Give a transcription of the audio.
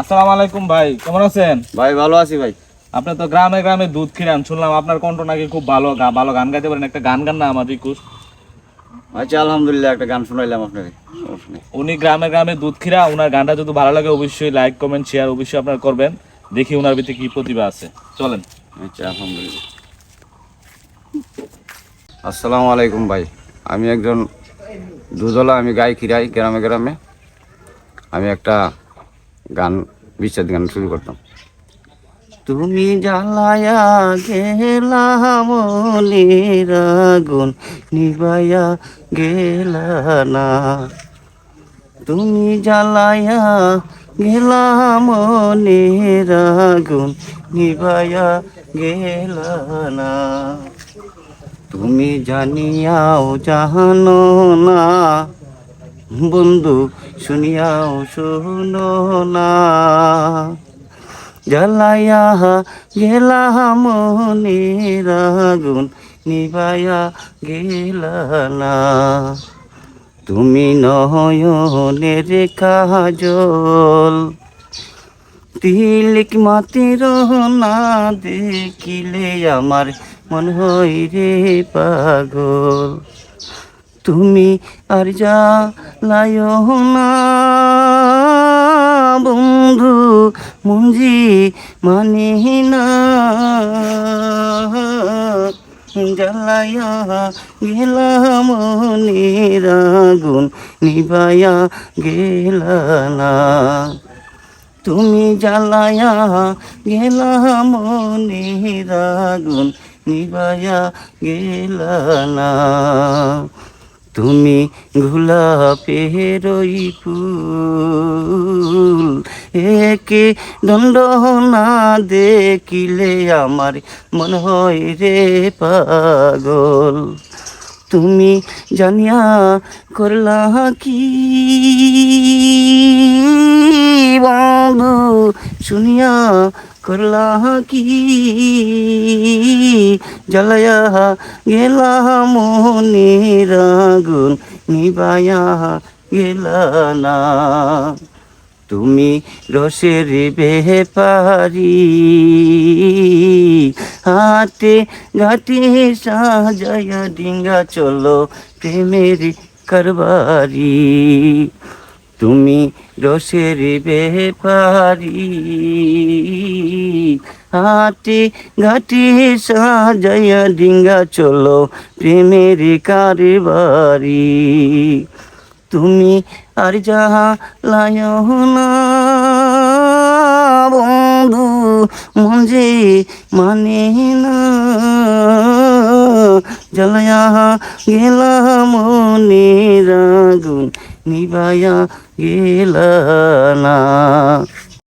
আসসালামু আলাইকুম ভাই কেমন আছেন? ভাই ভালো আছি ভাই। আপনি তো গ্রামে গ্রামে দুধ খিরান শুনলাম আপনার কণ্ঠ নাকি খুব ভালো ভালো গান গাইতে পারেন একটা গান গান না আমার রিকুয়েস্ট আচ্ছা আলহামদুলিল্লাহ একটা গান শোনাইলাম আপনাকে উনি গ্রামে গ্রামে দুধ খিরা ওনার গানটা যদি ভালো লাগে অবশ্যই লাইক কমেন্ট শেয়ার অবশ্যই আপনার করবেন। দেখি ওনার ভিতরে কি প্রতিভা আছে। চলেন। আচ্ছা আলহামদুলিল্লাহ। আসসালামু আলাইকুম ভাই আমি একজন দুধওয়ালা আমি গাই খিরাই গ্রামে গ্রামে। আমি একটা গান বিচ্ছেদ গান শুরু করতাম। তুমি জ্বালায়া গেলা মনের আগুন নিবাইয়া গেলা না। তুমি জ্বালায়া গেলা মনের আগুন নিবাইয়া গেলা না। তুমি জানিয়াও জানো না। বন্ধু শুনিয়াও শুনো না। জ্বালাইয়া গেলা মনের আগুন, নিবাইয়া গেলা না তুমি নয়নের কাজল, তিলিক মাতির না দেখিলে আমার মন হই রে পাগল। তুমি আর যা লায় না, বন্ধু, মুঞ্জি মানি না। জ্বালায়া গেলা মনের নিবায়া গেলা না তুমি জ্বালায়া গেলা মনের নিবায়া গেলা না তুমি গোলাপের ফুল, একে দণ্ড না দেখিলে আমার মন হয় রে পাগল। তুমি জানিয়া করলা কি? শুনিয়া করলা কি? জ্বালায়া গেলা মনের আগুন, নিবায়া গেলা না। তুমি রসের বেপারি, হাতে ঘাটে সাজায়া ডিঙ্গা চলো প্রেমের কারবারি। তুমি রসের বেপারি হাতে ঘাটে সাজায়া ডিঙ্গা চলো প্রেমের কারবারি। তুমি আর যাহা লায় না বন্ধু মঞ্জে মানে না। জ্বালায়া গেলা মনের আগুন নিবায়া গেলা না